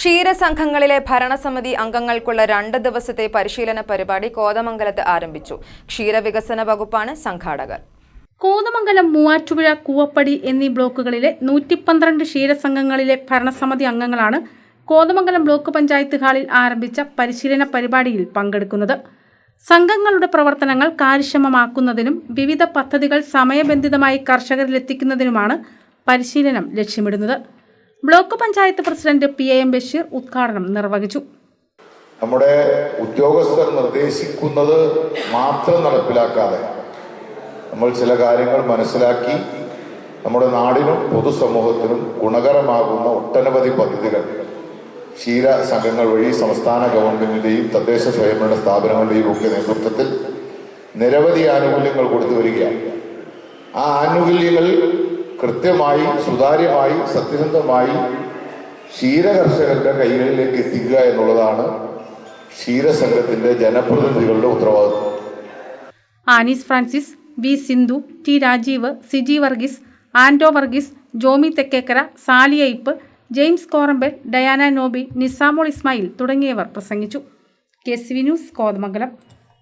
ക്ഷീരസംഘങ്ങളിലെ ഭരണസമിതി അംഗങ്ങൾക്കുള്ള രണ്ട് ദിവസത്തെ പരിശീലന പരിപാടി കോതമംഗലത്ത് ആരംഭിച്ചു. ക്ഷീരവികസന വകുപ്പാണ് സംഘാടകർ. കോതമംഗലം മൂവാറ്റുപുഴ കൂവപ്പടി എന്നീ ബ്ലോക്കുകളിലെ നൂറ്റി പന്ത്രണ്ട് ക്ഷീരസംഘങ്ങളിലെ ഭരണസമിതി അംഗങ്ങളാണ് കോതമംഗലം ബ്ലോക്ക് പഞ്ചായത്ത് ഹാളിൽ ആരംഭിച്ച പരിശീലന പരിപാടിയിൽ പങ്കെടുക്കുന്നത്. സംഘങ്ങളുടെ പ്രവർത്തനങ്ങൾ കാര്യക്ഷമമാക്കുന്നതിനും വിവിധ പദ്ധതികൾ സമയബന്ധിതമായി കർഷകരിലെത്തിക്കുന്നതിനുമാണ് പരിശീലനം ലക്ഷ്യമിടുന്നത്. Block panchayat president P A M Basheer ഉദ്ഘാടനം നിർവഹിച്ചു. നമ്മുടെ ഉദ്യോഗസ്ഥർ നിർദ്ദേശിക്കുന്നത് മാത്രം നടപ്പിലാക്കാതെ നമ്മൾ ചില കാര്യങ്ങൾ മനസ്സിലാക്കി നമ്മുടെ നാടിനും പൊതുസമൂഹത്തിനും ഗുണകരമാകുന്ന ഒട്ടനവധി പദ്ധതികൾ ക്ഷീര സംഘങ്ങൾ വഴി സംസ്ഥാന ഗവൺമെന്റിന്റെയും തദ്ദേശ സ്വയംഭരണ സ്ഥാപനങ്ങളുടെയും ഒക്കെ നേതൃത്വത്തിൽ നിരവധി ആനുകൂല്യങ്ങൾ കൊടുത്തു വരികയാണ്. ആ ആനുകൂല്യങ്ങൾ കൃത്യമായി സുതാര്യമായി സത്യസന്ധമായി ക്ഷീരകർഷകരുടെ കൈകളിലേക്ക് എത്തിക്കുക എന്നുള്ളതാണ് ക്ഷീരസംഘത്തിന്റെ ജനപ്രതിനിധികളുടെ ഉത്തരവാദിത്വം. Annie's Francis V Sindhu T Rajeev Siji Varghese ആൻഡോ വർഗീസ് ജോമി തെക്കേക്കര സാലിയയിപ്പ് ജെയിംസ് കോറമ്പൽ ഡയാന നോബി നിസാമോൾ ഇസ്മായിൽ തുടങ്ങിയവർ പ്രസംഗിച്ചു. K C V news Kothamangalam.